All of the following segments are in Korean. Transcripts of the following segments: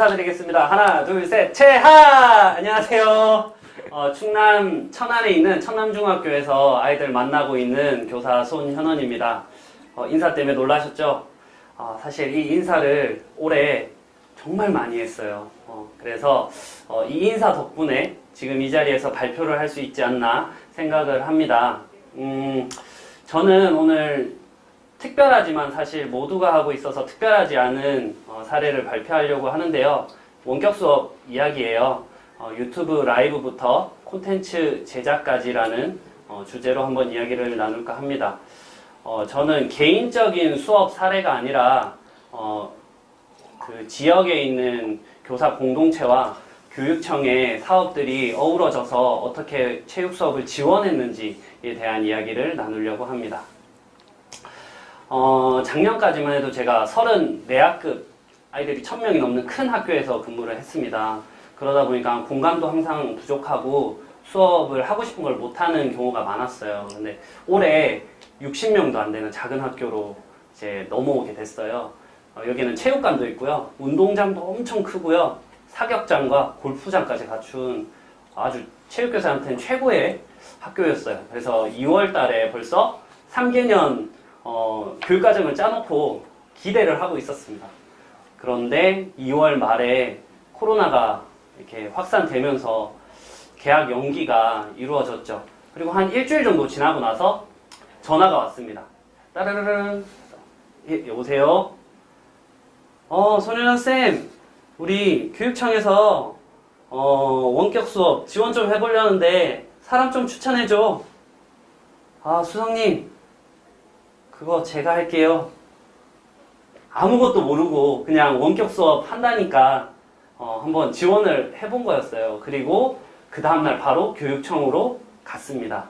인사드리겠습니다. 하나, 둘, 셋, 채하! 안녕하세요. 어, 충남 천안에 있는 천남중학교에서 아이들 만나고 있는 교사 손현원입니다. 어, 인사 때문에 놀라셨죠? 어, 사실 이 인사를 올해 정말 많이 했어요. 어, 그래서 어, 이 인사 덕분에 지금 이 자리에서 발표를 할 수 있지 않나 생각을 합니다. 음, 저는 오늘 특별하지만 사실 모두가 하고 있어서 특별하지 않은 어, 사례를 발표하려고 하는데요. 원격 수업 이야기예요. 어, 유튜브 라이브부터 콘텐츠 제작까지라는 어, 주제로 한번 이야기를 나눌까 합니다. 어, 저는 개인적인 수업 사례가 아니라 어, 그 지역에 있는 교사 공동체와 교육청의 사업들이 어우러져서 어떻게 체육 수업을 지원했는지에 대한 이야기를 나누려고 합니다. 어, 작년까지만 해도 제가 34학급 아이들이 1000명이 넘는 큰 학교에서 근무를 했습니다. 그러다 보니까 공간도 항상 부족하고 수업을 하고 싶은 걸 못하는 경우가 많았어요. 근데 올해 60명도 안 되는 작은 학교로 이제 넘어오게 됐어요. 어, 여기는 체육관도 있고요. 운동장도 엄청 크고요. 사격장과 골프장까지 갖춘 아주 체육교사한테는 최고의 학교였어요. 그래서 2월 달에 벌써 3개년 어, 교육과정을 짜놓고 기대를 하고 있었습니다. 그런데 2월 말에 코로나가 이렇게 확산되면서 계약 연기가 이루어졌죠. 그리고 한 일주일 정도 지나고 나서 전화가 왔습니다. 따르르르. 예, 여보세요? 어, 손현아 쌤, 우리 교육청에서 어, 원격 수업 지원 좀 해보려는데 사람 좀 추천해줘. 아, 수석님, 그거 제가 할게요. 아무것도 모르고 그냥 원격 수업 한다니까 어, 한번 지원을 해본 거였어요. 그리고 그 다음날 바로 교육청으로 갔습니다.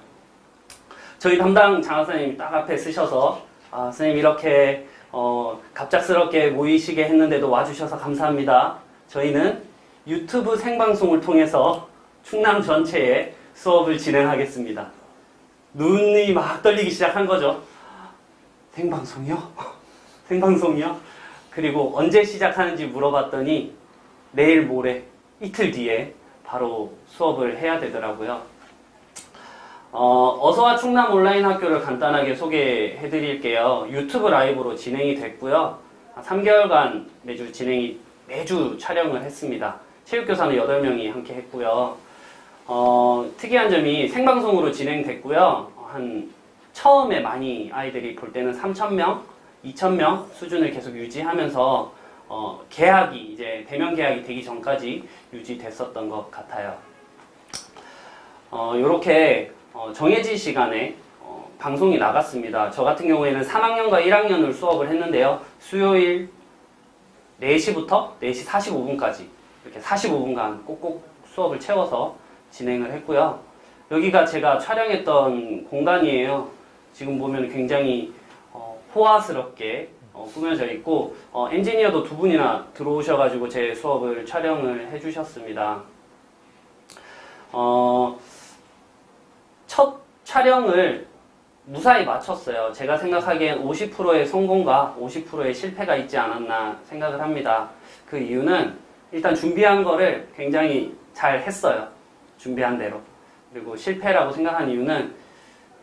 저희 담당 장학사님이 딱 앞에 쓰셔서 아, 선생님 이렇게 어, 갑작스럽게 모이시게 했는데도 와주셔서 감사합니다. 저희는 유튜브 생방송을 통해서 충남 전체에 수업을 진행하겠습니다. 눈이 막 떨리기 시작한 거죠. 생방송이요? 생방송이요? 그리고 언제 시작하는지 물어봤더니 내일 모레 이틀 뒤에 바로 수업을 해야 되더라고요. 어, 어서와 충남 온라인 학교를 간단하게 소개해 드릴게요. 유튜브 라이브로 진행이 됐고요. 한 3개월간 매주 진행이, 매주 촬영을 했습니다. 체육교사는 8명이 함께 했고요. 어, 특이한 점이 생방송으로 진행됐고요. 한, 처음에 많이 아이들이 볼 때는 3,000명, 2,000명 수준을 계속 유지하면서, 어, 계약이, 이제 대면 계약이 되기 전까지 유지됐었던 것 같아요. 어, 요렇게 어, 정해진 시간에 어, 방송이 나갔습니다. 저 같은 경우에는 3학년과 1학년을 수업을 했는데요. 수요일 4시부터 4시 45분까지 이렇게 45분간 꼭꼭 수업을 채워서 진행을 했고요. 여기가 제가 촬영했던 공간이에요. 지금 보면 굉장히 어, 호화스럽게 어, 꾸며져 있고 어, 엔지니어도 두 분이나 들어오셔가지고 제 수업을 촬영을 해주셨습니다. 어, 첫 촬영을 무사히 마쳤어요. 제가 생각하기엔 50%의 성공과 50%의 실패가 있지 않았나 생각을 합니다. 그 이유는 일단 준비한 거를 굉장히 잘 했어요. 준비한 대로. 그리고 실패라고 생각한 이유는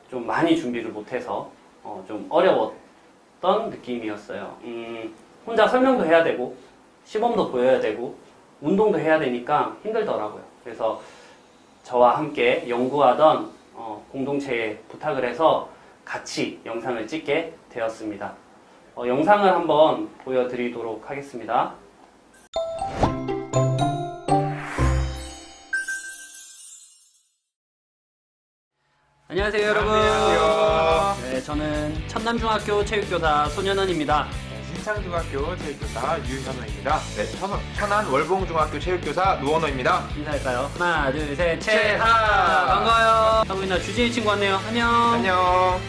좀 많이 준비를 못해서 어, 좀 어려웠던 느낌이었어요. 음, 혼자 설명도 해야 되고 시범도 보여야 되고 운동도 해야 되니까 힘들더라고요. 그래서 저와 함께 연구하던 어, 공동체에 부탁을 해서 같이 영상을 찍게 되었습니다. 어, 영상을 한번 보여드리도록 하겠습니다. 안녕하세요, 여러분. 안녕하세요. 네, 저는 천남중학교 체육교사 손현원입니다. 네, 신창중학교 체육교사 유현우입니다. 네, 천, 천안 월봉중학교 체육교사 노원호입니다. 인사할까요? 하나, 둘, 셋, 채하! 채하! 반가워요. 하고 있나 주진이 친구 왔네요. 안녕. 안녕.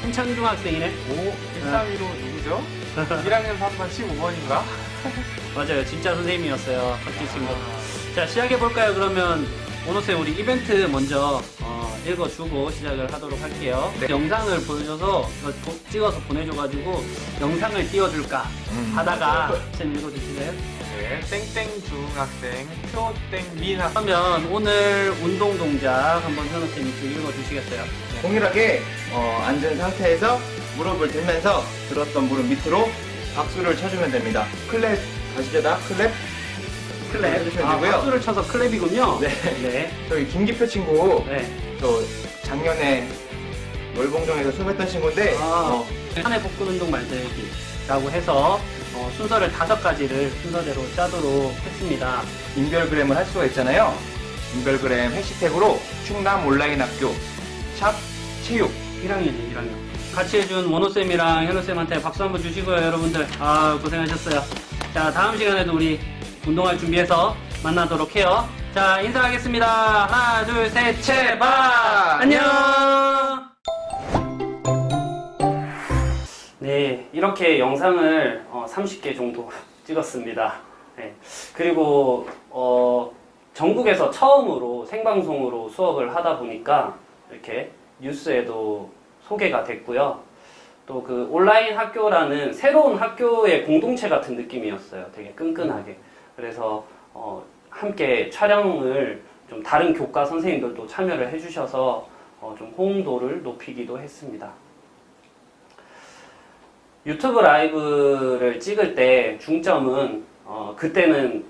한창 중학생이네. 오, 131호 누구죠? 1학년 3반 15번인가? 맞아요. 진짜 선생님이었어요. 학기 친구. 자, 시작해 볼까요? 그러면, 오노 쌤 우리 이벤트 먼저, 어, 읽어주고 시작을 하도록 할게요. 네. 영상을 보여줘서, 찍어서 보내줘가지고, 영상을 띄워줄까 음. 하다가, 쌤 읽어주실래요? 네. 네, 땡땡 중학생, 표땡민 학생. 그러면 오늘 운동 동작 한번 현우 쌤이 좀 읽어주시겠어요? 동일하게 어, 앉은 상태에서 무릎을 들면서 들었던 무릎 밑으로 박수를 쳐주면 됩니다. 클랩 가시죠 다 클랩 클랩. 해주시면 아, 되고요. 박수를 쳐서 클랩이군요. 네. 네. 저기 김기표 친구 네. 저 작년에 월봉정에서 수업했던 친구인데 아. 어, 한해 복근 운동 만들기라고 해서 어, 순서를 다섯 가지를 순서대로 짜도록 했습니다. 인별그램을 할 수가 있잖아요. 인별그램 해시태그로 충남 온라인 학교 샵 체육 1학년이에요, 1학년. 같이 해준 원호쌤이랑 현우쌤한테 박수 한번 주시고요, 여러분들. 아, 고생하셨어요. 자, 다음 시간에도 우리 운동할 준비해서 만나도록 해요. 자, 인사하겠습니다. 하나, 둘, 셋, 제발! 안녕! 네, 이렇게 영상을 어, 30개 정도 찍었습니다. 네. 그리고 어, 전국에서 처음으로 생방송으로 수업을 하다 보니까 이렇게 뉴스에도 소개가 됐고요. 또 그 온라인 학교라는 새로운 학교의 공동체 같은 느낌이었어요. 되게 끈끈하게. 그래서 어, 함께 촬영을 좀 다른 교과 선생님들도 참여를 해주셔서 어, 좀 호응도를 높이기도 했습니다. 유튜브 라이브를 찍을 때 중점은 어, 그때는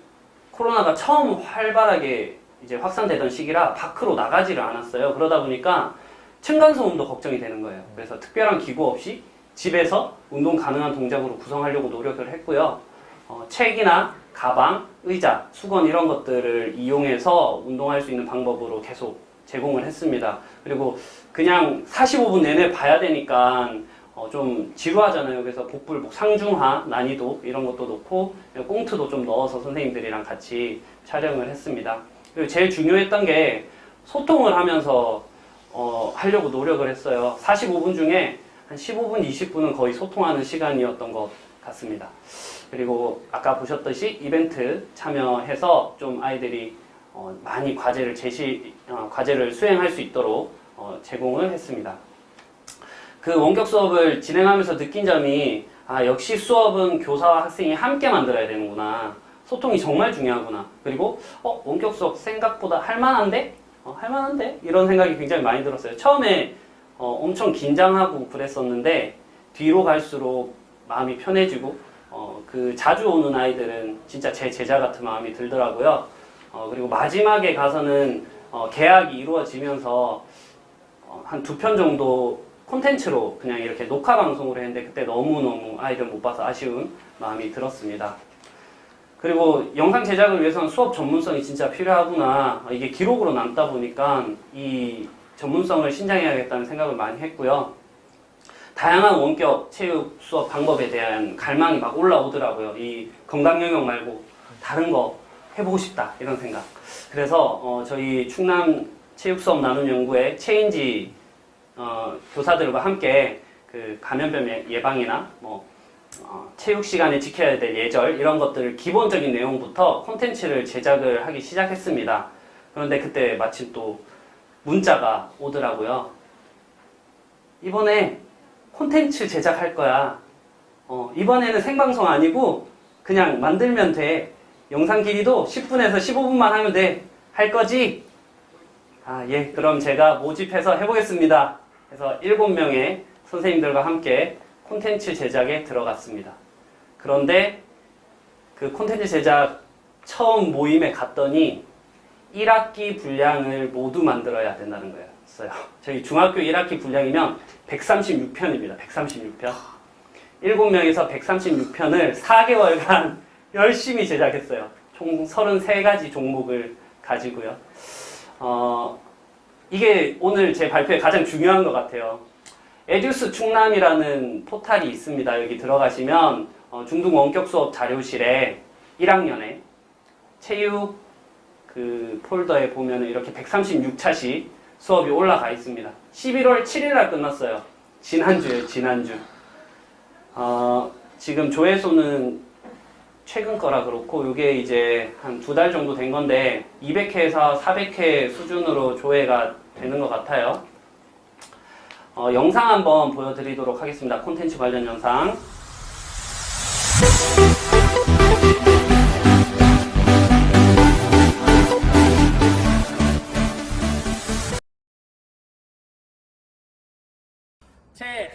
코로나가 처음 활발하게 이제 확산되던 시기라 밖으로 나가지를 않았어요. 그러다 보니까 층간소음도 걱정이 되는 거예요. 그래서 특별한 기구 없이 집에서 운동 가능한 동작으로 구성하려고 노력을 했고요. 어, 책이나 가방, 의자, 수건 이런 것들을 이용해서 운동할 수 있는 방법으로 계속 제공을 했습니다. 그리고 그냥 45분 내내 봐야 되니까 어, 좀 지루하잖아요. 그래서 복불복 상중하 난이도 이런 것도 놓고 꽁트도 좀 넣어서 선생님들이랑 같이 촬영을 했습니다. 그리고 제일 중요했던 게 소통을 하면서 어, 하려고 노력을 했어요. 45분 중에 한 15분, 20분은 거의 소통하는 시간이었던 것 같습니다. 그리고 아까 보셨듯이 이벤트 참여해서 좀 아이들이 어, 많이 과제를 제시, 어, 과제를 수행할 수 있도록 어, 제공을 했습니다. 그 원격 수업을 진행하면서 느낀 점이 아 역시 수업은 교사와 학생이 함께 만들어야 되는구나. 소통이 정말 중요하구나. 그리고 어 원격 수업 생각보다 할만한데? 어, 할만한데? 이런 생각이 굉장히 많이 들었어요. 처음에 어, 엄청 긴장하고 그랬었는데 뒤로 갈수록 마음이 편해지고 어, 그 자주 오는 아이들은 진짜 제 제자 같은 마음이 들더라고요 어, 그리고 마지막에 가서는 어, 계약이 이루어지면서 어, 한두 편 정도 콘텐츠로 그냥 이렇게 녹화 방송으로 했는데 그때 너무너무 아이들 못 봐서 아쉬운 마음이 들었습니다. 그리고 영상 제작을 위해서는 수업 전문성이 진짜 필요하구나. 어, 이게 기록으로 남다 보니까 이 전문성을 신장해야겠다는 생각을 많이 했고요. 다양한 원격 체육 수업 방법에 대한 갈망이 막 올라오더라고요. 이 건강 영역 말고 다른 거 해보고 싶다 이런 생각. 그래서 어, 저희 충남 체육 수업 나눔 연구회 체인지 어, 교사들과 함께 그 감염병 예- 예방이나 뭐 어, 체육 시간에 지켜야 될 예절 이런 것들 기본적인 내용부터 콘텐츠를 제작을 하기 시작했습니다. 그런데 그때 마침 또 문자가 오더라고요. 이번에 콘텐츠 제작할 거야. 어, 이번에는 생방송 아니고 그냥 만들면 돼. 영상 길이도 10분에서 15분만 하면 돼. 할 거지? 아, 예. 그럼 제가 모집해서 해보겠습니다. 그래서 7명의 선생님들과 함께 콘텐츠 제작에 들어갔습니다. 그런데 그 콘텐츠 제작 처음 모임에 갔더니 1학기 분량을 모두 만들어야 된다는 거였 어요. 저희 중학교 1학기 분량이면 136편입니다. 136편. 7명에서 136편을 4개월간 열심히 제작했어요. 총 33가지 종목을 가지고요. 어, 이게 오늘 제 발표에 가장 중요한 것 같아요. 에듀스 충남이라는 포탈이 있습니다. 여기 들어가시면 어, 중등 원격 수업 자료실에 1학년에 체육 그 폴더에 보면 이렇게 136차씩 수업이 올라가 있습니다. 11월 7일 날 끝났어요. 지난주에 지난주. 어, 지금 조회수는 최근 거라 그렇고 이게 이제 한 두 달 정도 된 건데 200회에서 400회 수준으로 조회가 되는 것 같아요. 어, 영상 한번 보여드리도록 하겠습니다. 콘텐츠 관련 영상.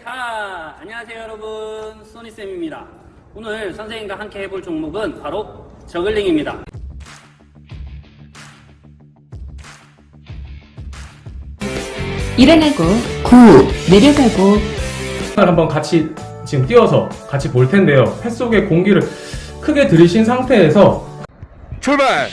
하 안녕하세요 여러분 소니쌤입니다 오늘 선생님과 함께 해볼 종목은 바로 저글링입니다 일어나고 구 내려가고 한번 같이 지금 띄워서 같이 볼 텐데요. 폐 속에 공기를 크게 들이신 상태에서 출발!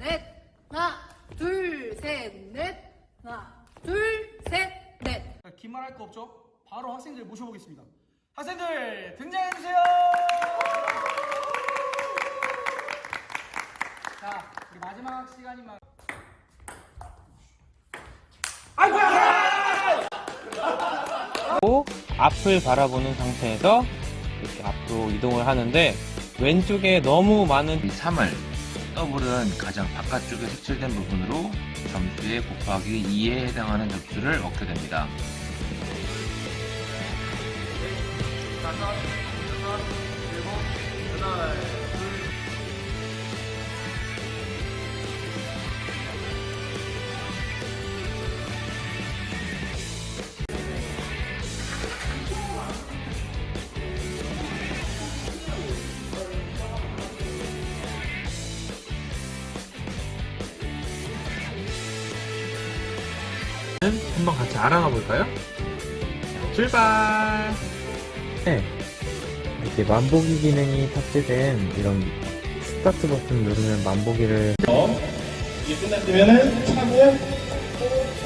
넷, 하나, 둘, 셋, 넷, 하나, 둘, 셋, 넷. 긴말할 거 없죠? 바로 학생들 모셔보겠습니다. 학생들 등장해주세요! 자, 우리 마지막 시간이만. 앞을 바라보는 상태에서 이렇게 앞으로 이동을 하는데 왼쪽에 너무 많은 이 3을 더블은 가장 바깥쪽에 색칠된 부분으로 점수에 곱하기 2에 해당하는 점수를 얻게 됩니다. 한번 같이 알아가 볼까요? 자, 출발! 네. 이렇게 만보기 기능이 탑재된 이런 스타트 버튼 누르면 만보기를 이게 끝났으면은 차고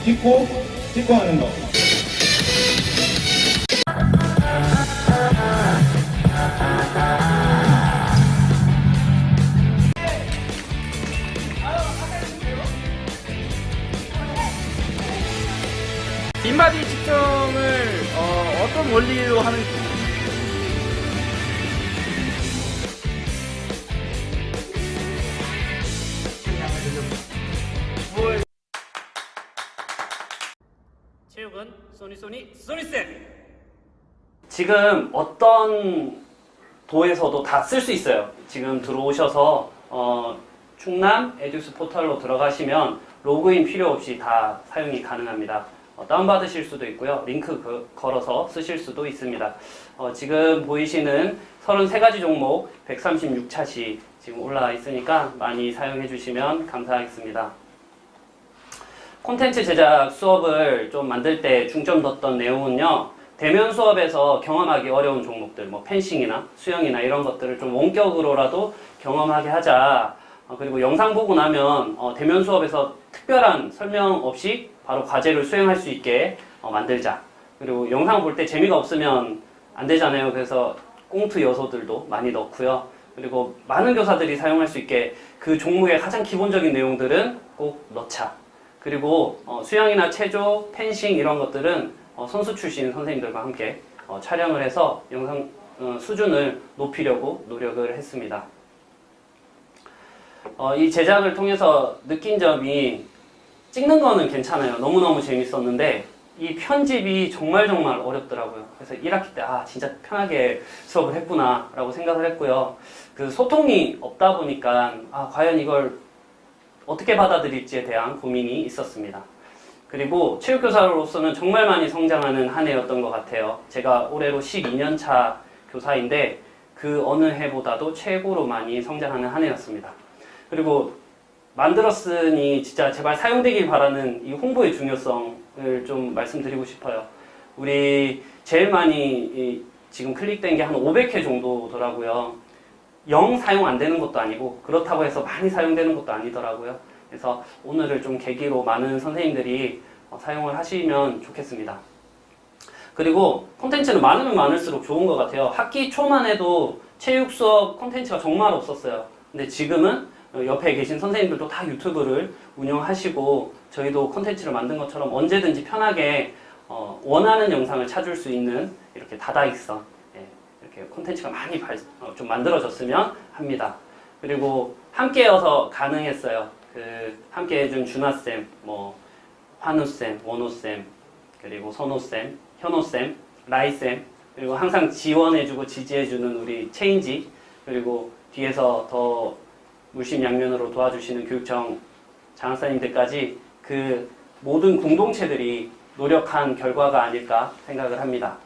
찍고 찍고 하는 거. 빈바디 측정을 어, 떤 원리로 하는지. 체육은 소니 소니 소니쌤. 지금 어떤 도에서도 다 쓸 수 있어요. 지금 들어오셔서 어, 충남 에듀스 포털로 들어가시면 로그인 필요 없이 다 사용이 가능합니다. 어, 다운받으실 수도 있고요 링크 그- 걸어서 쓰실 수도 있습니다 어, 지금 보이시는 33가지 종목 136차시 지금 올라와 있으니까 많이 사용해 주시면 감사하겠습니다 콘텐츠 제작 수업을 좀 만들 때 중점 뒀던 내용은요. 대면 수업에서 경험하기 어려운 종목들, 뭐 펜싱이나 수영이나 이런 것들을 좀 원격으로라도 경험하게 하자. 어, 그리고 영상 보고 나면 어, 대면 수업에서 특별한 설명 없이 바로 과제를 수행할 수 있게 어, 만들자. 그리고 영상 볼 때 재미가 없으면 안 되잖아요. 그래서 꽁트 요소들도 많이 넣고요. 그리고 많은 교사들이 사용할 수 있게 그 종목의 가장 기본적인 내용들은 꼭 넣자. 그리고 어, 수영이나 체조, 펜싱 이런 것들은 어, 선수 출신 선생님들과 함께 어, 촬영을 해서 영상 어, 수준을 높이려고 노력을 했습니다. 어, 이 제작을 통해서 느낀 점이 찍는 거는 괜찮아요. 너무너무 재밌었는데 이 편집이 정말 정말 어렵더라고요. 그래서 1학기 때 아 진짜 편하게 수업을 했구나 라고 생각을 했고요. 그 소통이 없다 보니까 아 과연 이걸 어떻게 받아들일지에 대한 고민이 있었습니다. 그리고 체육교사로서는 정말 많이 성장하는 한 해였던 것 같아요. 제가 올해로 12년 차 교사인데 그 어느 해보다도 최고로 많이 성장하는 한 해였습니다. 그리고 만들었으니 진짜 제발 사용되길 바라는 이 홍보의 중요성을 좀 말씀드리고 싶어요. 우리 제일 많이 이 지금 클릭된 게 한 500회 정도더라고요. 영 사용 안 되는 것도 아니고 그렇다고 해서 많이 사용되는 것도 아니더라고요. 그래서 오늘을 좀 계기로 많은 선생님들이 어, 사용을 하시면 좋겠습니다. 그리고 콘텐츠는 많으면 많을수록 좋은 것 같아요. 학기 초만 해도 체육 수업 콘텐츠가 정말 없었어요. 근데 지금은 어, 옆에 계신 선생님들도 다 유튜브를 운영하시고 저희도 콘텐츠를 만든 것처럼 언제든지 편하게 어, 원하는 영상을 찾을 수 있는 이렇게 다다익선 예, 이렇게 콘텐츠가 많이 발- 어, 좀 만들어졌으면 합니다. 그리고 함께여서 가능했어요. 그 함께 해준 준하쌤, 뭐 환우쌤, 원호쌤, 그리고 선호쌤 현호쌤, 라이쌤, 그리고 항상 지원해주고 지지해주는 우리 체인지, 그리고 뒤에서 더 물심양면으로 도와주시는 교육청 장학사님들까지 그 모든 공동체들이 노력한 결과가 아닐까 생각을 합니다.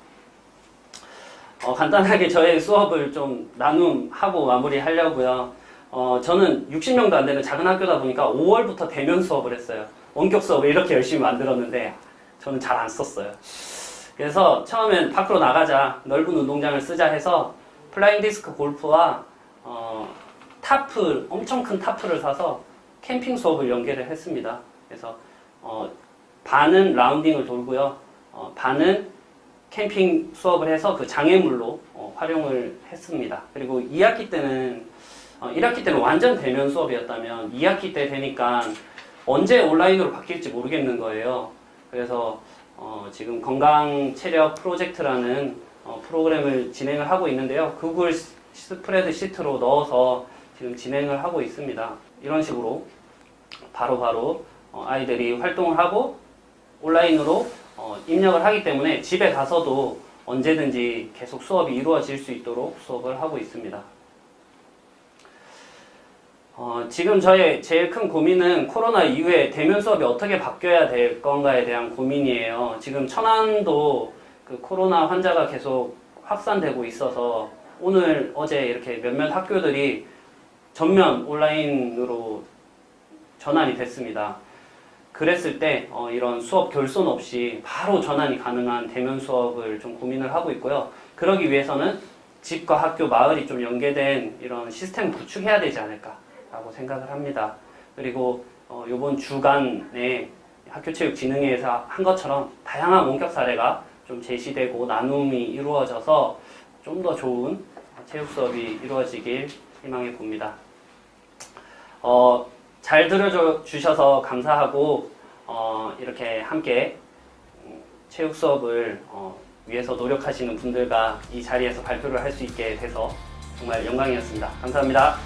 어, 간단하게 저의 수업을 좀 나눔하고 마무리하려고요. 어, 저는 60명도 안 되는 작은 학교다 보니까 5월부터 대면 수업을 했어요. 원격 수업을 이렇게 열심히 만들었는데 저는 잘 안 썼어요. 그래서 처음엔 밖으로 나가자, 넓은 운동장을 쓰자 해서 플라잉 디스크 골프와 어, 타프, 엄청 큰 타프를 사서 캠핑 수업을 연계를 했습니다. 그래서 어, 반은 라운딩을 돌고요. 어, 반은 캠핑 수업을 해서 그 장애물로 어, 활용을 했습니다. 그리고 2학기 때는 어, 1학기 때는 완전 대면 수업이었다면 2학기 때 되니까 언제 온라인으로 바뀔지 모르겠는 거예요. 그래서 어, 지금 건강 체력 프로젝트라는 어, 프로그램을 진행을 하고 있는데요. 구글 스- 스프레드 시트로 넣어서 지금 진행을 하고 있습니다. 이런 식으로 바로바로 어, 아이들이 활동을 하고 온라인으로 어, 입력을 하기 때문에 집에 가서도 언제든지 계속 수업이 이루어질 수 있도록 수업을 하고 있습니다. 어, 지금 저의 제일 큰 고민은 코로나 이후에 대면 수업이 어떻게 바뀌어야 될 건가에 대한 고민이에요. 지금 천안도 그 코로나 환자가 계속 확산되고 있어서 오늘 어제 이렇게 몇몇 학교들이 전면 온라인으로 전환이 됐습니다. 그랬을 때 어, 이런 수업 결손 없이 바로 전환이 가능한 대면 수업을 좀 고민을 하고 있고요. 그러기 위해서는 집과 학교, 마을이 좀 연계된 이런 시스템 구축해야 되지 않을까라고 생각을 합니다. 그리고 어, 이번 주간에 학교체육진흥회에서 한 것처럼 다양한 원격 사례가 좀 제시되고 나눔이 이루어져서 좀 더 좋은 체육 수업이 이루어지길 희망해 봅니다. 어, 잘 들어주셔서 감사하고 어, 이렇게 함께 음, 체육 수업을 어, 위해서 노력하시는 분들과 이 자리에서 발표를 할 수 있게 돼서 정말 영광이었습니다. 감사합니다.